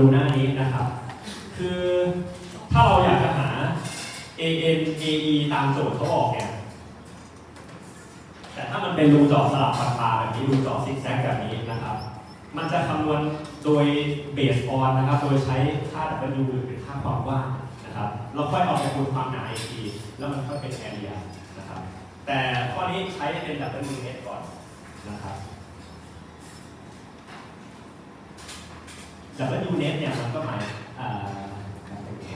ดูหน้านี้นะครับ คือถ้าเราอยากจะหา a n a e ตามโจทย์เขาออกเนี่ย แต่ถ้ามันเป็นรูเจาะสลับปากปาแบบนี้รูเจาะซิกแซกแบบนี้นะครับ มันจะคำนวณโดยเบสออนนะครับ โดยใช้ค่า W เป็นค่าความกว้างนะครับ เราค่อยเอาไปคูณความหนาอีกที แล้วมันค่อยเป็นแอเรียนะครับ แต่ข้อนี้ใช้เป็น W net ก่อนนะครับ W net เนี่ยมันก็หมายอ่าการเป็นไง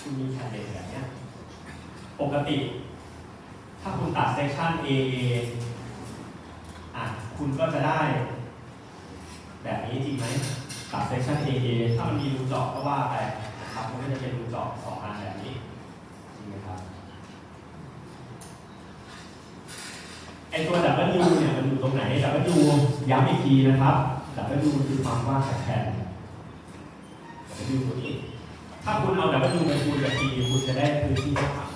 คุณมีแคนเดตแบบนี้ปกติ ถ้าคุณตัดเซ c ชัน A A อะคุณก็จะได้ แบบนี้จริงไหมตัดเซ c ชัน A A ถ้ามันมีรูจาะก็ว่าไปนะครับมันก็จะเป็นรูจาะสองอันแบบนี้จริงไหมครับไอตัว W เนี่ยมันอยู่ตรงไหน W ย้ำอีกทีนะครับ W คือความว้างจากแผ่น W ตัวนี้ ถ้าคุณเอา W ไปคูณกับ T คุณจะได้พื้นที่หน้าตัด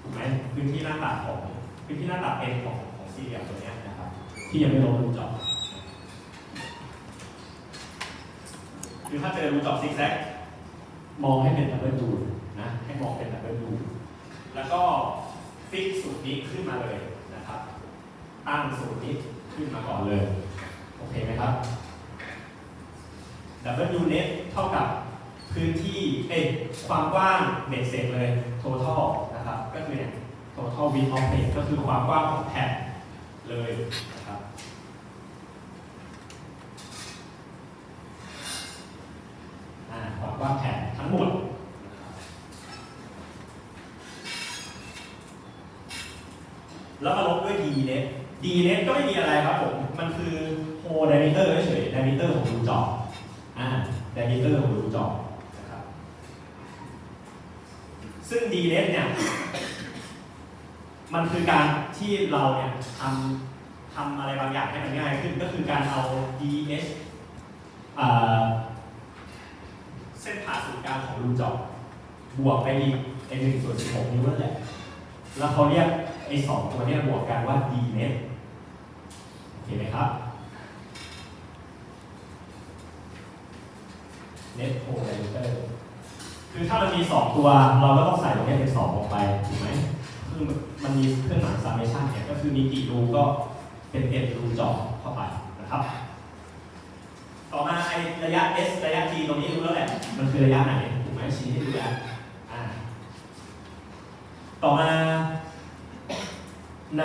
ถูกไหมพื้นที่หน้าตัดของพื้นที่หน้าตัดเป็นของของสี่เหลี่ยมตัวนี้นะครับ ที่ยังไม่ลงรูจาะคือถ้าเจอรูจาะซิกแซกมองให้เป็น W นะให้มองเป็น W แล้วก็ฟิกสูตรนี้ขึ้นมาเลยนะครับ ตั้งสูตรนี้ขึ้นมาก่อนเลย โอเคไหมครับ W net เท่ากับพื้นที่เอ้ความกว้างเบ็ดเสร็จเลย total นะครับ ก็คือเนี่ย total width of page ก็คือความกว้างของแผ่นเลยนะครับความกว้างแผ่นทั้งหมดแล้วมาลบด้วย d net d net ก็ไม่มีอะไรครับผม มันคือ whole diameter เฉยๆ diameter ของรูจาะอ่า diameter ของรูจาะนะครับซึ่ง d net เนี่ย มันคือการที่เราเนี่ยทำทำอะไรบางอย่างให้มันง่ายขึ้น ก็คือการเอา ds อ่าเส้นผ่าศูนย์กลางของรูจาะบวกไปอีกไอหนึ่งส่วนสิบหกนิ้วนั่นแหละ แล้วเขาเรียกไอสองตัวเนี้ยบวกกันว่า d net โอเคไหมครับ net whole diameter คือถ้ามันมีสองตัวเราก็ต้องใส่ตรงนี้เป็นสองออกไปถูกไหมคือมันมีเครื่องหมาย summation เนี่ยก็คือมีกี่รูก็เป็น n รูเจาะเข้าไปนะครับ ต่อมาไอระยะ s ระยะ t ตรงนี้รู้แล้วแหละ มันคือระยะไหนถูกไหมชี้ให้ดูแล้วอ่าต่อมาใน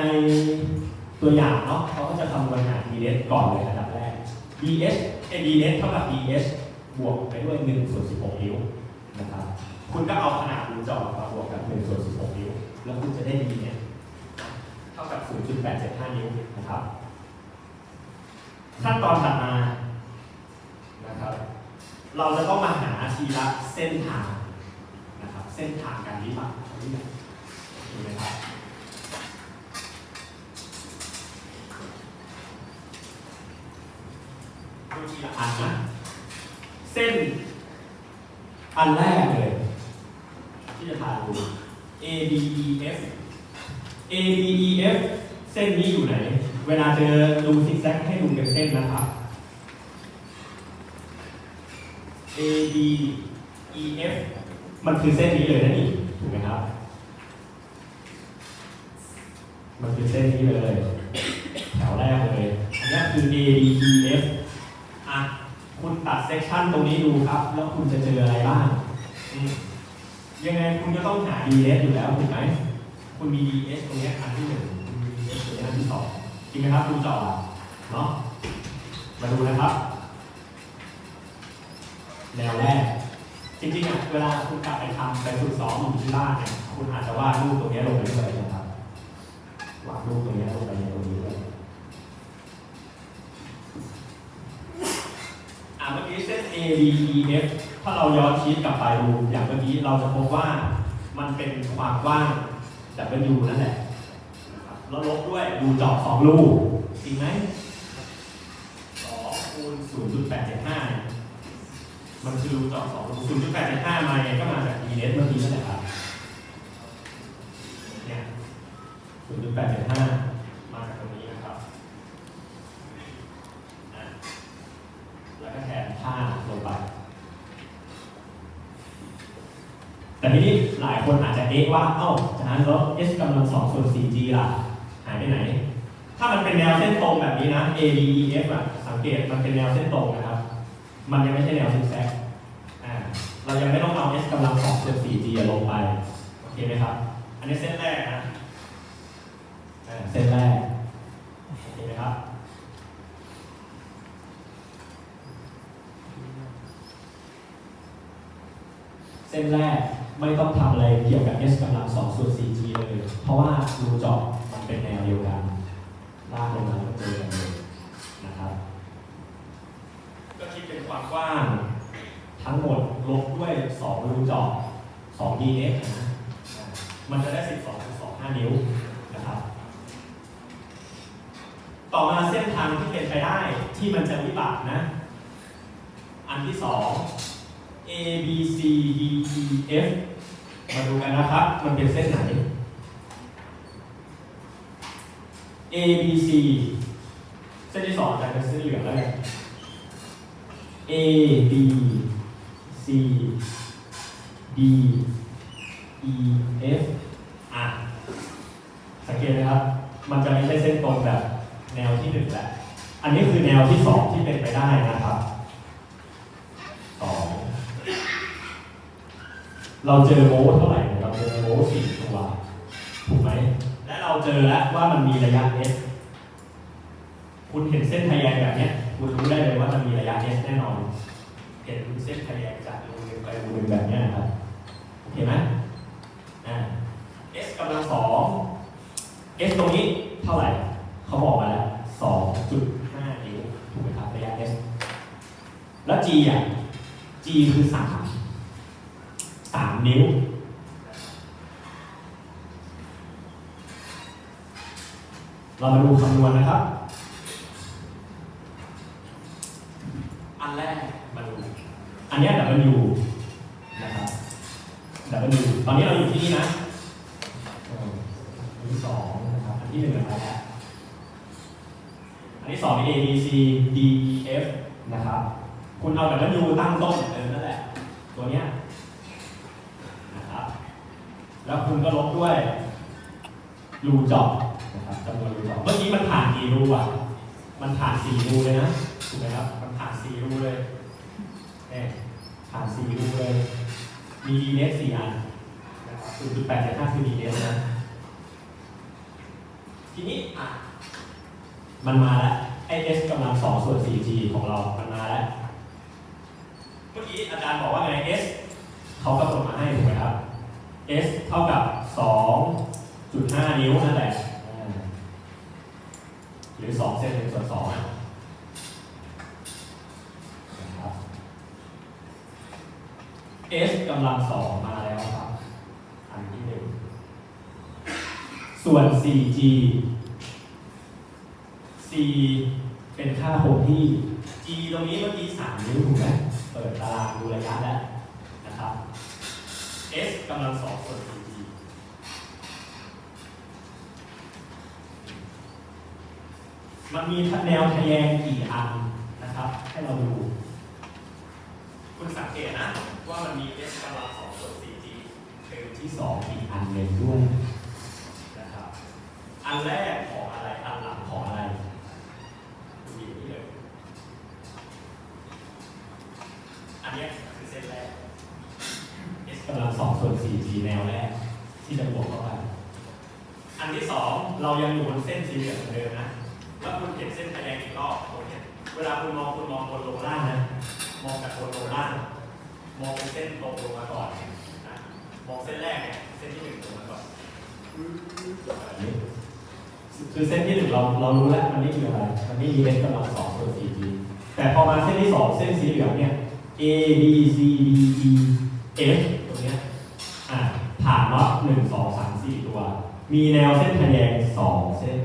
ตัวอย่างเนาะเขาก็จะคำนวณหา ds ก่อนเลยอันดับแรก ds เอ ds เท่ากับ ds บวกไปด้วย1ส่วน16 นิ้วนะครับ คุณก็เอาขนาดรูจาะมาบวกกับ1ส่วน16 นิ้ว แล้วคุณจะได้ d เนี่ยเท่ากับ 0.875 นิ้วนะครับ ขั้นตอนถัดมานะครับ เราจะต้องมาหาทีละเส้นทางนะครับ เส้นทางการวิบัติถูกไหมครับดูทีละอันนะ ส้น อันแรกเลย ที่จะพาดู A B E F A B E F เส้นนี้อยู่ไหน เวลาเจอดูซิกแซกให้ดูเป็นเส้นนะครับ A B E F มันคือเส้นนี้เลยนะนี่ถูกไหมครับ มันคือเส้นนี้เลย แถวแรกเลย อันนี้คือ A B E F ตัดเซกชันตรงนี้ดูครับ แล้วคุณจะเจออะไรบ้าง ยังไงคุณก็ต้องหา DS อยู่แล้วถูกไหม คุณมี DS ตรงนี้อันที่หนึ่งมี DS ตรงนี้อันที่สองจริงไหมครับดูจอเนาะ มาดูนะครับ แนวแรก จริงๆอะเวลาคุณกลับไปทำไปฝึกซ้อมอยู่ที่บ้านเนี่ยคุณอาจจะวาดรูปตรงนี้ลงไปด้วยนะครับวาดรูปตรงนี้ลงไปในตรงนี้ด้วย เมื่อกี้เส้น A B E F ถ้าเราย้อนชีตกลับไปดูอย่างเมื่อกี้เราจะพบว่ามันเป็นความกว้างจาก W นั่นแหละแล้วลบด้วยรูเจาะสองรูจริงไหมสองคูณศูนย์จุดแปดเจ็ดห้ามันคือรูเจาะสองรูศูนย์จุดแปดเจ็ดห้ามาไงก็มาจาก E F เมื่อกี้นั่นแหละครับเนี่ยศูนย์จุดแปดเจ็ดห้ามาจากตรงนี้นะครับ ไป แต่ทีนี้หลายคนอาจจะเอ๊ะว่า เอ้าจะกนั้นแล้ว s กำลัง2ส่วน 4g ล่ะ หายไปไหน ถ้ามันเป็นแนวเส้นตรงแบบนี้นะ a b e f อะ สังเกตมันเป็นแนวเส้นตรงนะครับ มันยังไม่ใช่แนวซิกแซกเรายังไม่ต้องเอา s กำลัง2ส่วน 4g ลงไป โอเคไหมครับ อันนี้เส้นแรกนะเส้นแรก ส้นแรกไม่ต้องทำอะไรเกี่ยวกับ s กำลัง2ส่วน 4g เลย เพราะว่ารูเจาะมันเป็นแนวเดียวกันลากลงมาแล้วเจอกันเลยนะครับ ก็คิดเป็นความกว้าง ทั้งหมดลบด้วย 2 รูเจาะ 2 dx นะอ่ามันจะได้ 12.25 นิ้วนะครับ ต่อมาเส้นทางที่เป็นไปได้ที่มันจะวิบัตินะ อันที่สอง A B C D E F มาดูกันนะครับ มันเป็นเส้นไหน A B C เส้นที่สองจะเป็นเส้นเหลืองแล้วเนี่ย A B C D E F อะ สังเกตไหมครับ มันจะไม่ใช่เส้นตรงแบบแนวที่หนึ่งแหละ อันนี้คือแนวที่สองที่เป็นไปได้นะครับสอง เราเจอโมเท่าไหร่ เราเจอโมสี่ตัวถูกไหม และเราเจอแล้วว่ามันมีระยะ s คุณเห็นเส้นทะแยงแบบนี้คุณรู้ได้เลยว่ามันมีระยะ s แน่นอน เห็นเส้นทะแยงจากรูนึงไปรูนึงแบบนี้นะครับโอเคไหมอ่า s กำลังสอง s ตรงนี้เท่าไหร่ เขาบอกมาแล้ว2.5นิ้วถูกไหมครับระยะ s แล้ว g อะ g คือ3 3 นิ้ว เรามาดูคำนวณนะครับ อันแรกมาดู อันนี้ย W นะครับ W ตอนนี้เราอยู่ที่นี่นะอันที่สองนะครับ อันที่หนึ่งอะไรแล้วอันที่สองมี A B C D E F นะครับ คุณเอา W ตั้งต้นเออนั่นแหละ ตัวเนี้ย แล้วคุณก็ลบด้วยรูเจาะนะครับจำนวนรูเจาะเมื่อกี้มันผ่านกี่รูอะ มันผ่านสี่รูเลยนะถูกไหมครับ มันผ่านสี่รูเลยเนี่ยผ่านสี่รูเลย มี d n e t สี่อันนะครับ0.875คือ d n e t นะ ทีนี้อะมันมาแล้วไอ s กำลังสองส่วน 4g ของเรา มันมาแล้ว เมื่อกี้อาจารย์บอกว่าไง s เขากำหนดมาให้ถูกไหม เท่ากับ 2.5 นิ้วนั่นแหละหรือ 2 เซนหนึ่งส่วน2นะครับ s กำลังสองมาแล้วครับ อันที่หนึ่งส่วน 4g c เป็นค่าคงที่ g ตรงนี้เมื่อกี้ 3 นิ้วถูกไหมเปิดตารางดูระยะแล้วนะครับ s กำลังสองส่วน 4g มันมีแนวทะแยงกี่อันนะครับ ให้เราดู คุณสังเกตนะ ว่ามันมี s กำลังสองส่วน 4g เป็นที่สองอีกอันหนึ่งด้วยนะครับ อันแรกของอะไร อันหลังของอะไรดูอย่างนี้เลย อันเนี้ยคือเส้นแรก s กำลังสองส่วน 4g แนวแรกที่จะบวกเข้าไป อันที่สองเรายังอยู่บนเส้นสีเหลืองเหมือนเดิมนะ แล้วคุณเห็นเส้นทะแยงอีกรอบตรงเนี้ยเวลาคุณมองคุณมองบนลงล่างนะ มองจากบนลงล่าง มองเป็นเส้นตรงลงมาก่อนนะมองเส้นแรกเนี่ย เส้นที่หนึ่งลงมาก่อนแบบนี้คือเส้นที่หนึ่งเราเรารู้แล้วมันไม่มีอะไร มันไม่มีเลนส์กำลังสองส่วน 4g แต่พอมาเส้นที่สองเส้นสีเหลืองเนี่ย A B C D E F ตรงเนี้ยอ่า ผ่านน็อตหนึ่งสองสามสี่ตัว มีแนวเส้นทะแยงสองเส้น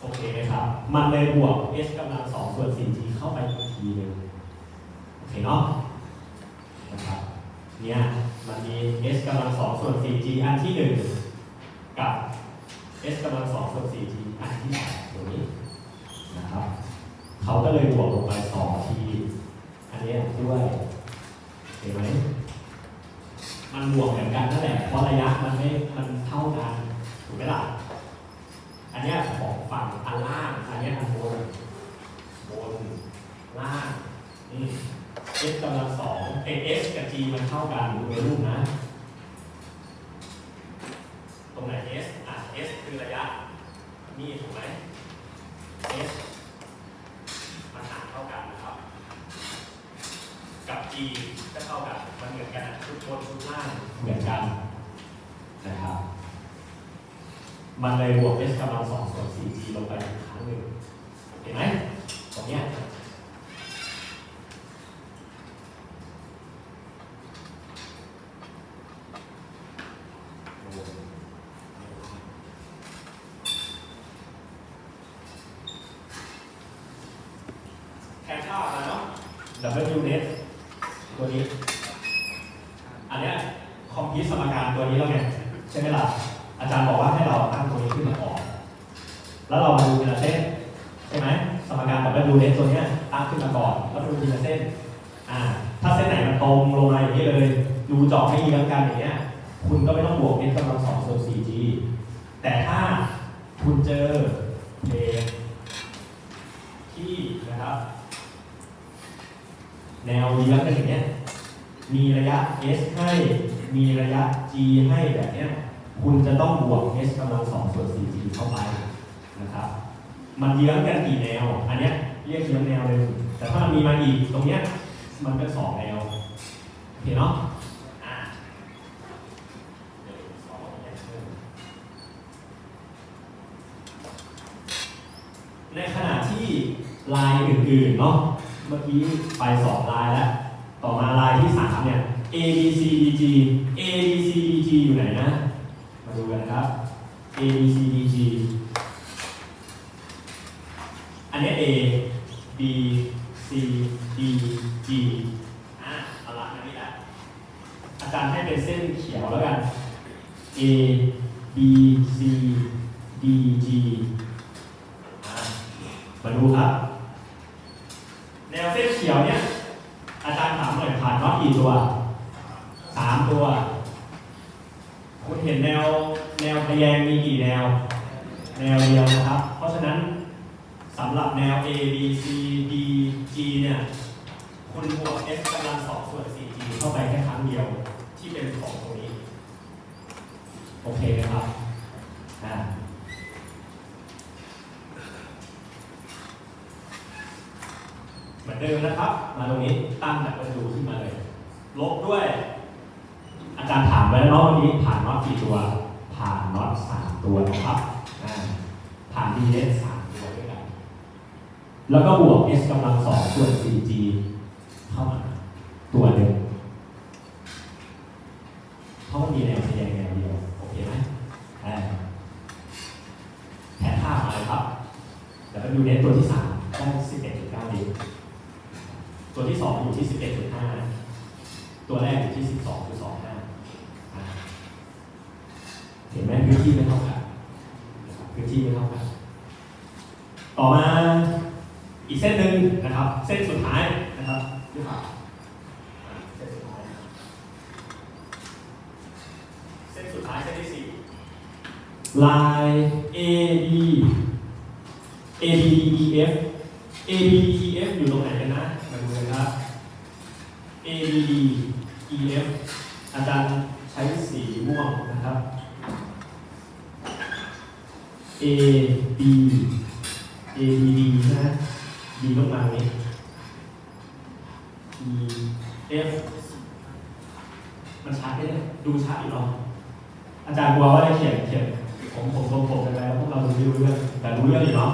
โอเคไหมครับ มันเลยบวก s กำลังสองส่วน 4g เข้าไปอีกทีหนึ่งโอเคเนาะนะครับเนี่ยมันมี s กำลังสองส่วน 4g อันที่หนึ่งกับ s กำลังสองส่วน 4g อันที่สองตัวนี้นะครับเขาก็เลยบวกลงไปสองทีอันเนี้ยด้วยเห็นไหม มันบวกเหมือนกันนั่นแหละเพราะระยะมันไม่มันเท่ากันถูกไหมล่ะอันนี้ของฝั่งอันล่างอันนี้อันบนบนล่างนี่ x กำลังสองเอ s กับ g มันเท่ากันดูในรูปนะ ตรงไหน s อะ s คือระยะ นี่ถูกไหม s มันห่างเท่ากันนะครับ กับ g ก็เท่ากัน มันเหมือนกันชุดบนชุดล่างเหมือนกันนะครับ มันเลยบวก s กำลังสองส่วน 4g ลงไปอีกครั้งหนึ่งเห็นไหมตรงเนี้ย แทนค่ามาเนาะ W net ตัวนี้ อันเนี้ยคอมพิวสมการตัวนี้แล้วไงใช่ไหมล่ะ อาจารย์บอกว่าให้เราตั้งตัวนี้ขึ้นมาก่อนแล้วเรามาดูทีละเส้น ใช่ไหมสมการ W net ตัวเนี้ยตั้งขึ้นมาก่อน แล้วดูทีละเส้น อ่า ถ้าเส้นไหนมันตรงลงมาอย่างนี้เลย ดูเจาะให้เยื้องกันอย่างเงี้ย คุณก็ไม่ต้องบวก x กำลังสองส่วน 4g แต่ถ้า คุณเจอเพลงที่นะครับแนวเยื้องกันอย่างเงี้ยมีระยะ s ให้ มีระยะ g ให้แบบเนี้ยคุณจะต้องบวก s กำลังสองส่วน 4g เข้าไปนะครับ มันเยื้องกันกี่แนว อันเนี้ยเรียกเยื้องแนวหนึ่งแต่ถ้ามันมีมาอีกตรงเนี้ยมันเป็นสองแนวโอเคเนาะ อ่าหนึ่งสองอย่างหนึ่งในขณะที่ ลายอื่นๆเนาะเมื่อกี้ไปสองลายแล้ว ต่อมาลายที่สามเนี่ย A B C D G A B C D G อยู่ไหนนะ มาดูกันครับ A B C D G อันนี้ A B C D G อะเอาละอันนี้ละอาจารย์ให้เป็นเส้นเขียวแล้วกัน A B C D G อะมาดูครับ แนวเส้นเขียวเนี่ย อาจารย์ถามหน่อยผ่านน็อตกี่ตัวสามตัว คุณเห็นแนวแนวทะแยงมีกี่แนว แนวเดียวนะครับ เพราะฉะนั้นสำหรับแนว A B C D G เนี่ย คุณบวก s กำลังสองส่วน 4g เข้าไปแค่ครั้งเดียวที่ เป็นของตรงนี้ โอเคไหมครับอ่าเหมือนเดิมนะครับ มาตรงนี้ตั้งแบบประตูขึ้นมาเลย ลบด้วย อาจารย์ถามไว้แล้วเนาะวันนี้ผ่านน็อตกี่ตัว ผ่านน็อตสามตัวนะครับผ่านดีเอสสามตัวด้วยกัน แล้วก็บวก s กำลังสองส่วน 4g เข้ามาตัวหนึ่งเพราะมันมีแนวทะแยงแนวเดียว โอเคไหมอ่าแผนภาพมาเลยครับ แล้วก็ดูเน้นตัวที่สามได้ 11.9นิ้วตัวที่สองอยู่ที่ 11.5 ตัวแรกอยู่ที่ 12.25อ่าเห็นไหมพื้นที่ไม่เท่ากันพื้นที่ไม่เท่ากัน ต่อมาอีกเส้นหนึ่งนะครับ เส้นสุดท้ายนะครับที่ผ่านเส้นสุดท้ายเส้นสุดท้ายเส้นที่สี่ลาย A B A B D E F A B D E F อยู่ตรงไหนกันนะมาดูกันครับ A B E F อาจารย์ใช้สีม่วงนะครับ A B A B D นะ D ต้องมาอย่างนี้ E F มันชัดไหมเนี่ยดูชัดอยู่เนาะอาจารย์กลัวว่าจะเขียนเขียนผมผมผมผมยังไงแล้วพวกเราดูไม่รู้เรื่องแต่รู้เรื่องอยู่เนาะ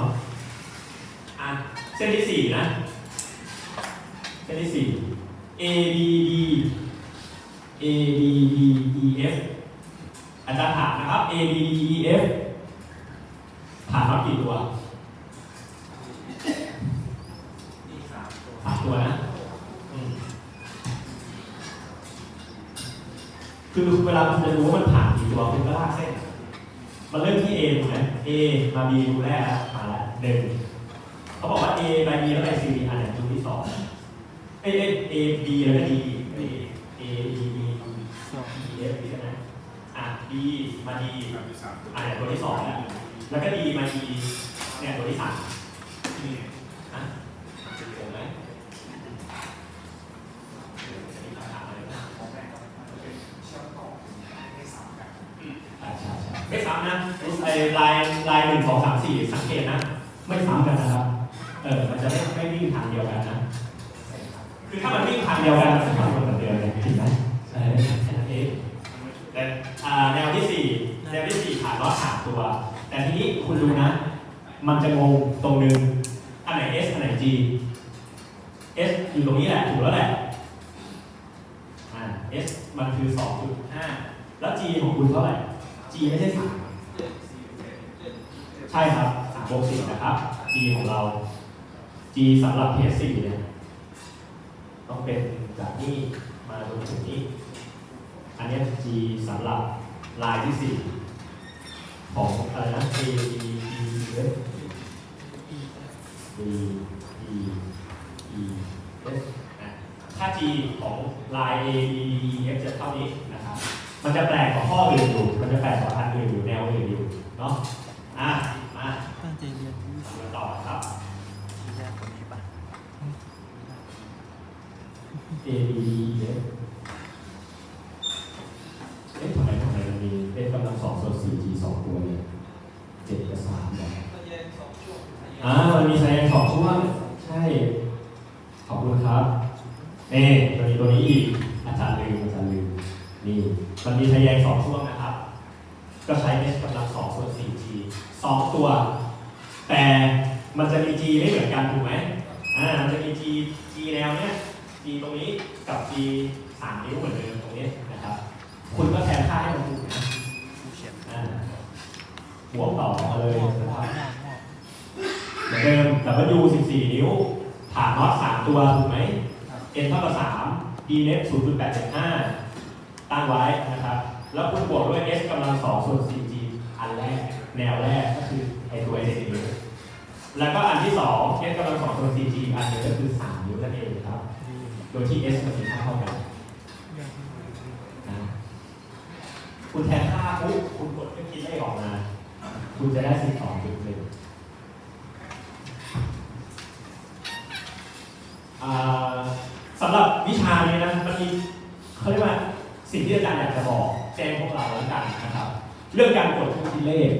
อะเส้นที่สี่นะเส้นที่สี่ A B D A B D E F อาจารย์ถามนะครับ A B D E F ผ่านน็อตกี่ตัวสามตัวนะอืมคือเวลาคุณจะรู้ว่ามันผ่านกี่ตัวคุณก็ลากเส้น มันเริ่มที่ A ถูกไหม A มา B ดูแรกแล้วมาแล้วหนึ่งเขาบอกว่า A ไป B แล้วไป C อันไหนดูที่สองเอ้ยเอ้ย A B แล้วก็ D A อะ D มา D แบบที่สามอะเนี่ยตัวที่สองแล้วแล้วก็ D มา E เนี่ยตัวที่สามนี่อะเป็นผมไหมจะมีคำถามอะไรบ้างของแรกก็เป็นเชื่อมต่อให้สามกันใช่ใช่ใช่ไม่ซ้ำนะไอ้ลายลายหนึ่งสองสามสี่สังเกตนะ ไม่ซ้ำกันนะครับ เออ มันจะไม่ไม่วิ่งทางเดียวกันนะ คือถ้ามันวิ่งทางเดียวกันมันจะทำเหมือนเดิมเลยถูกไหมใช่แค่นั้นเองแต่อ่าแนวที่สี่แนวที่สี่ผ่านรอดสามตัว แต่ทีนี้คุณดูนะ มันจะงงตรงนึง อันไหน S อันไหน G S อยู่ตรงนี้แหละ ถูกแล้วแหละอ่า S มันคือ 2.5 แล้ว G ของคุณเท่าไหร่ G ไม่ใช่3ใช่ครับ3บวก4นะครับ G ของเรา G สำหรับเพจ4เนี่ยต้องเป็นจากนี้มาจนถึงนี้ อันนี้ G สำหรับลายที่ 4 ของอะไรนะ A B D F D E E F นะถ้า G ของลาย A B D E F จะเท่านี้นะครับ มันจะแปลกกว่าข้ออื่นอยู่ มันจะแปลกกว่าอันอื่นอยู่ แนวอื่นอยู่ เนาะ อะ มาตั้งใจเรียนที่ทำกันต่อครับแรกกว่านี้ปะ A B D E F เอ๊ะทำไมทำไมมันมี F กำลังสองส่วนสี่ G สองตัวเนี่ยเจ็ดกับสามเนี่ยอ่ามันมีแสดงสองช่วง ใช่ ขอบคุณครับนี่ตัวนี้ตัวนี้อีก อาจารย์ลืมอาจารย์ลืม นี่ มันมีทะแยงสองช่วงนะครับ ก็ใช้ S กำลังสองส่วนสี่ G สองตัว แต่มันจะมี G ไม่เหมือนกันถูกไหมอ่า มันจะมี G G แนวเนี้ย G ตรงนี้กับ G สามนิ้วเหมือนเดิมตรงนี้นะครับ คุณก็แทนค่าให้มันถูกนะ ผู้เขียน อ่า บวกต่อมาเลยหม้อนะครับหม้อหม้อเหมือนเดิม W 14 นิ้ว ผ่านน็อต3ตัวถูกไหม N เท่ากับ3 D net 0.875 ตั้งไว้นะครับ แล้วคุณบวกด้วย S กำลัง2ส่วน 4G อันแรก แนวแรกก็คือไอตัว S นิ้วแล้วก็อันที่2 S กำลัง2ส่วน 4G อันนี้ก็คือ 3 นิ้วนั่นเองครับ โดยที่ S มันมีค่าเท่ากัน คุณจะได้12.1อ่าสำหรับวิชานี้นะมันมีเขาเรียกว่าสิ่งที่อาจารย์อยากจะบอกแจ้งพวกเราแล้วกันนะครับ เรื่องการกดเครื่องคิดเลข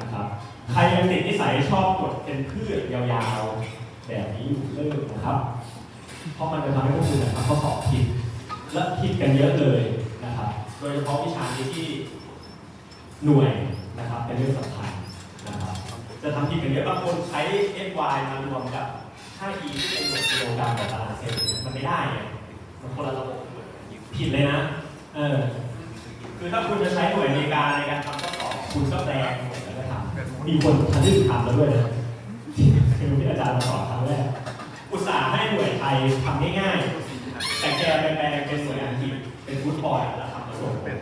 นะครับ ใครยังติดนิสัยชอบกดเป็นพืชยาวๆแบบนี้อยู่เลิกนะครับ เพราะมันจะทำให้พวกคุณนะครับข้อสอบผิดและผิดกันเยอะเลยนะครับ โดยเฉพาะวิชานี้ที่หน่วยนะครับเป็นเรื่องสำคัญนะครับ จะทำผิดกันเยอะบางคนใช้ f y มารวมกับ 5e ที่เป็นหน่วยกิโลกรัมต่อตารางเซนมันไม่ได้ไงมันคนละระบบผิดเลยนะ เออ คือถ้าคุณจะใช้หน่วยอเมกาในการทำข้อสอบคุณก็แปลงหน่วยแล้วก็ทำมีคนทันที่ทำแล้วด้วยนะคือที่อาจารย์มาสอนครั้งแรกอุตส่าห์ให้หน่วยไทยทำง่ายๆแต่แกไปแปลงเป็นหน่วยอังกฤษเป็นฟุตบอลแล้วทำผสมเป็น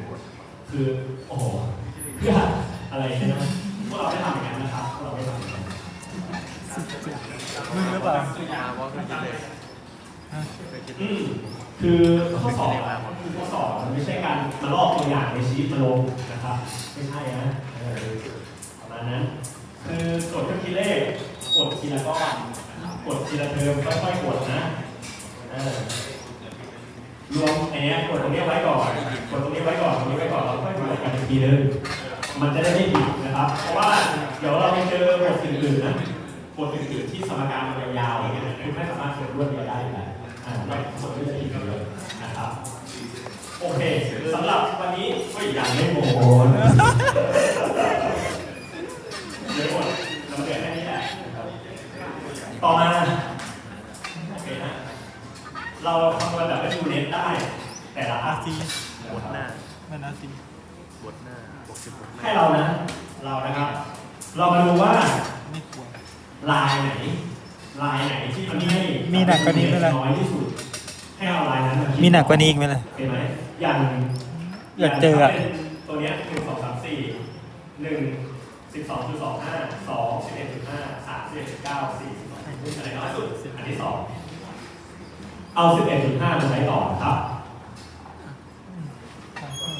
คือโอ้โหเพื่ออะไรนะพวกเราไม่ทำอย่างนั้ นนะครับเราไม่ทำอย่างนั้นมึงหรือเปล่าคือข้อสอบอะคือข้อสอบมันไม่ใช่การมาลอกตัวอย่างในชีตมาลงนะครับ ไม่ใช่นะประมาณนั้น คือกดเครื่องคิดเลขกดทีละก้อนกดทีละเทอมค่อยๆกดนะรวมไอ้เนี้กดตรงนี้ไว้ก่อนกดตรงนี้ไว้ก่อนตรงนี้ไว้ก่อนแล้วค่อยบวกกันอีกทีนึงมันจะได้ไม่ผิดนะครับ เพราะว่า เดี๋ยวเราไปเจอบทอื่นๆนะบทอื่นๆที่สมการมันยาวๆอย่างเงี้ยคุณไม่สามารถเขียนรวดเดียวได้อยู่แล้วอ่าเราสมมติจะผิดเลยนะครับ โอเคสำหรับวันนี้ก็ยังไม่โมโหนะเดี๋ยวหมดเราเหลือแค่นี้แหละนะครับต่อมาโอเคนะเราคำนวณแบบไม่ดูเน็ตได้ แต่ละอาอันซีนะบทครับหน้ามันอาซีบทหน้าบทสิบบทหน้าให้เรานะ เรานะครับ เรามาดูว่าไม่ควรลายไหน ลายไหนที่มันให้มีหนักกว่านี้ไหมล่ะ น้อยที่สุด ให้เอาลายนั้นมาคิดมีหนักกว่านี้อีกไหมล่ะ เห็นไหมอย่างอยากเจออะ ย่างถ้าเป็นตัวเนี้ยหนึ่งสองสามสี่หนึ่งสิบสองจุดสองห้าสองสิบเอ็ดจุดห้าสามสิบเอ็ดจุดเก้าสี่สิบสองอะไรน้อยสุดอันที่สองเอาสิบเอ็ดจุดห้ามาใช้ต่อครับ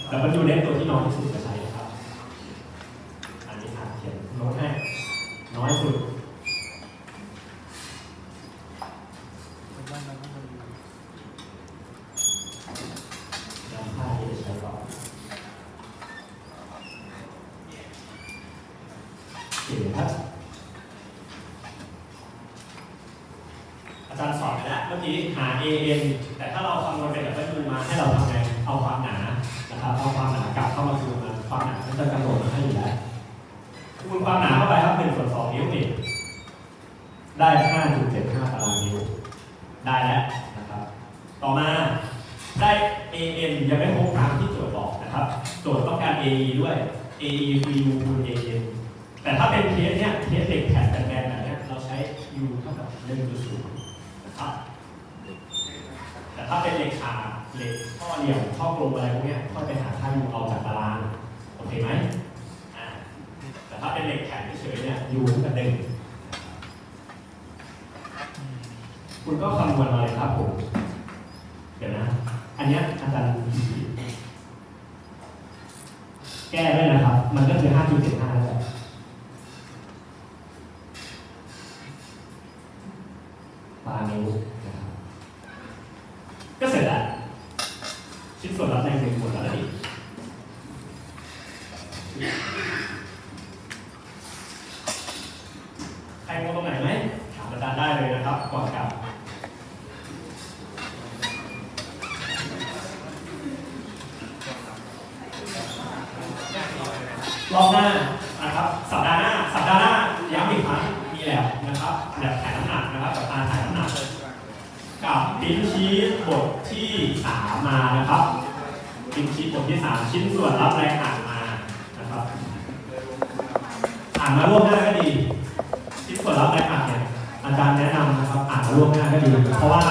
แต่มันอยู่ในตัวที่น้อยที่สุดจะใช้นะครับ อันนี้อ่านเขียนโน้ตให้น้อยสุด นำผ้าที่จะใช้ก่อนเก่งครับ อาจารย์สอนไปแล้วเมื่อกี้หา AN แต่ถ้าเราคำนวณเป็นแบบว่าดูมาให้เราทำไงเอาความหนา นะครับ เอาความหนากลับเข้ามาคูณมันความหนามันจะกำหนดมาให้อยู่แล้วคูณความหนาเข้าไปครับหนึ่งส่วนสองนิ้วนี่ได้ห้าจุดเจ็ดห้าตารางนิ้ว ได้แล้วนะครับ ต่อมาได้ AN ยังไม่ครบตามที่โจทย์บอกนะครับ โจทย์ต้องการ AE ด้วย AE คือ U คูณ AN แต่ถ้าเป็นเคสเนี้ยเคสเหล็กแผ่นแบนๆแบบเนี้ยเราใช้ U เท่ากับ1.0นย์นะครับ แต่ถ้าเป็นเหล็กฉากเหล็กข้อเหลี่ยมข้อกลมอะไรพวกเนี้ยค่อยไปหาค่า U เอาจากตาราง โอเคไหมอ่าแต่ถ้าเป็นเหล็กแข็งเฉยๆเนี่ย U เท่ากับหนึ่งคุณก็คำ นวณมาเลยครับผมเดี๋ยวนะ อันนี้อาจารย์แก้ด้วยนะครับ มันก็คือ5.75นั่นแหละตารางนิ้วนะครับก็เสร็จแล้วชิ้นส่วนรับแรงเป็นหมดแล้วดี ส่วนรับแรงอ่านเนี่ยอาจารย์แนะนำนะครับอ่านมาล่วงหน้าก็ดีเพราะว่า